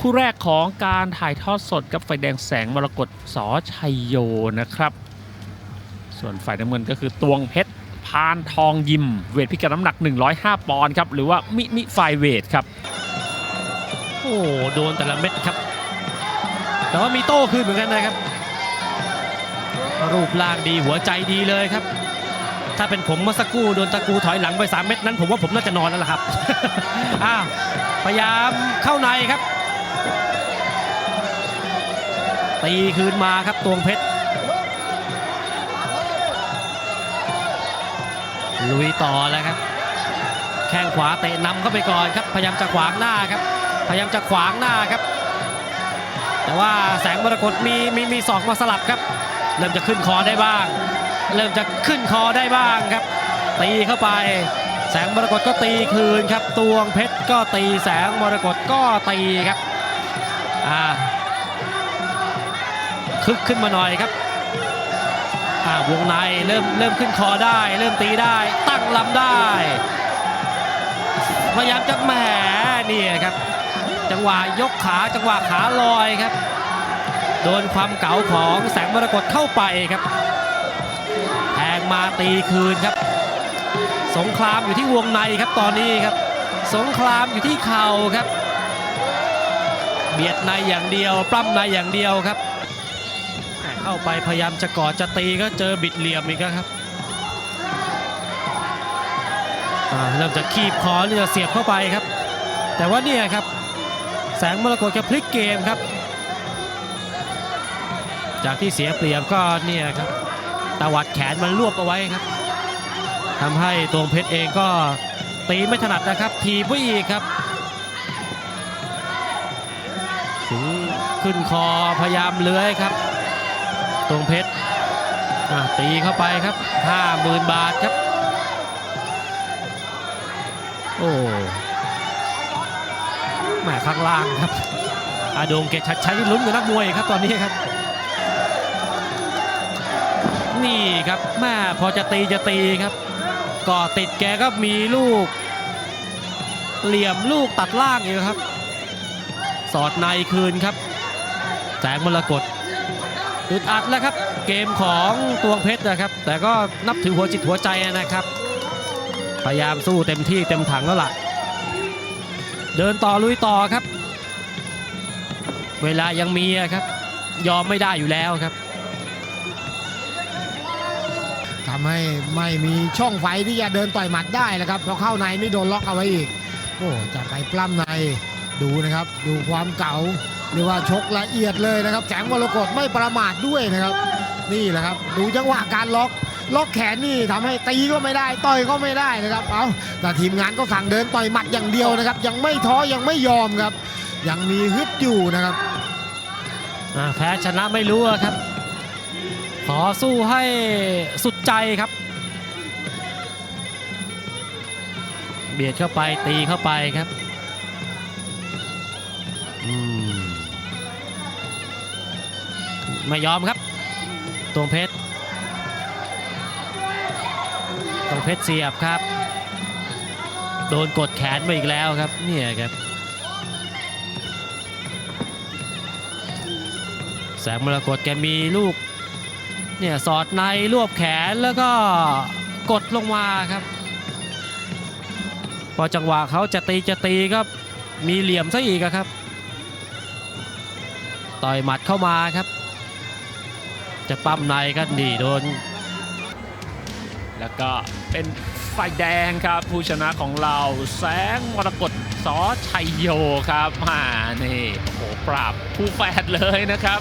คู่แรกของการถ่ายทอดสดกับไฟแดงแสงมรกตสอชัยโยนะครับ ส่วนฝ่ายน้ำเงินก็คือตวงเพชรพานทองยิม เวทพิกัดน้ำหนัก 105 ปอนด์ครับ หรือว่ามินิไฟเวทครับ โอ้โดนแต่ละเม็ดครับ แต่ว่ามีโต้คืนเหมือนกันนะครับ รูปร่างดีหัวใจดีเลยครับ ถ้าเป็นผมเมื่อสักครู่โดนตะกูถอยหลังไปสามเม็ดนั้น ผมว่าผมน่าจะนอนแล้วล่ะครับอ้าวพยายามเข้าในครับ ตีคืนมาครับตวงเพชรลุยต่อแล้วครับ แข้งขวาเตะนำเข้าไปก่อนครับ พยายามจะขวางหน้าครับ พยายามจะขวางหน้าครับ แต่ว่าแสงมรกตมีมีมีศอกมาสลับครับ เริ่มจะขึ้นคอได้บ้าง เริ่มจะขึ้นคอได้บ้างครับ ตีเข้าไป แสงมรกตก็ตีคืนครับ ตวงเพชรก็ตีแสงมรกตก็ตีครับอ่า คึกขึ้นมาหน่อยครับอ่าวงในเริ่มเริ่มขึ้นคอได้ เริ่มตีได้ ตั้งลำได้ พยายามจะแหมนี่ครับ จังหวะยกขาจังหวะขาลอยครับ โดนความเก๋าของแสงมรกตเข้าไปครับแทงมาตีคืนครับ สงครามอยู่ที่วงในครับตอนนี้ครับ สงครามอยู่ที่เข่าครับ เบียดในอย่างเดียวปล้ำในอย่างเดียวครับ เข้าไปพยายามจะกอดจะตีก็เจอบิดเหลี่ยมอีกครับเริ่มจะคีบคอเริ่มจะเสียบเข้าไปครับ แต่ว่าเนี่ยครับ แสงมรกตจะพลิกเกมครับ จากที่เสียเปรียบก็เนี่ยครับตวัดแขนมันรวบเอาไว้ครับทำให้ตวงเพชรเองก็ตีไม่ถนัดนะครับ ทีบไว้อีกครับถึงขึ้นคอพยายามเลื้อยครับ ตวงเพชรตีเข้าไปครับ 50,000 บาทครับ โอ้แหมข้างล่างครับ อาดงเกตชัดชัยลุ้นกับนักมวยครับตอนนี้ครับ นี่ครับแม่พอจะตีจะตีครับก่อติดแกก็มีลูก เหลี่ยมลูกตัดล่างอีกครับ สอดในคืนครับ แสงมรกต อึดอัดแล้วครับ เกมของตวงเพชรนะครับ แต่ก็นับถือหัวจิตหัวใจนะครับ พยายามสู้เต็มที่เต็มถังแล้วล่ะ เดินต่อลุยต่อครับ เวลายังมีครับ ยอมไม่ได้อยู่แล้วครับทำให้ไม่มีช่องไฟที่จะเดินต่อยหมัดได้นะครับพราะเข้าในนี่โดนล็อกเอาไว้อีก โอ้จะไปปล้ำในดูนะครับ ดูความเก่า เรียกว่าชกละเอียดเลยนะครับ แสงมรกตไม่ประมาทด้วยนะครับ นี่แหละครับ ดูจังหวะการล็อกล็อกแขนนี่ทำให้ตีก็ไม่ได้ ต่อยก็ไม่ได้นะครับ เอาแต่ทีมงานก็สั่งเดินต่อยหมัดอย่างเดียวนะครับ ยังไม่ท้อยังไม่ยอมครับ ยังมีฮึดอยู่นะครับแพ้ชนะไม่รู้ครับ ขอสู้ให้สุดใจครับ เบียดเข้าไปตีเข้าไปครับ อืม ไม่ยอมครับตวงเพชรตวงเพชรเสียบครับ โดนกดแขนมาอีกแล้วครับเนี่ยครับแสงมรกตแกมีลูกเนี่ยสอดในรวบแขนแล้วก็กดลงมาครับ พอจังหวะเขาจะตีจะตีก็มีเหลี่ยมซะอีกครับ ต่อยหมัดเข้ามาครับ จะปั้มในก็ดีโดน แล้วก็เป็นไฟแดงครับ ผู้ชนะของเราแสงมรกตสอชัยโยครับมานี่โอ้โหปราบผู้แฝดเลยนะครับ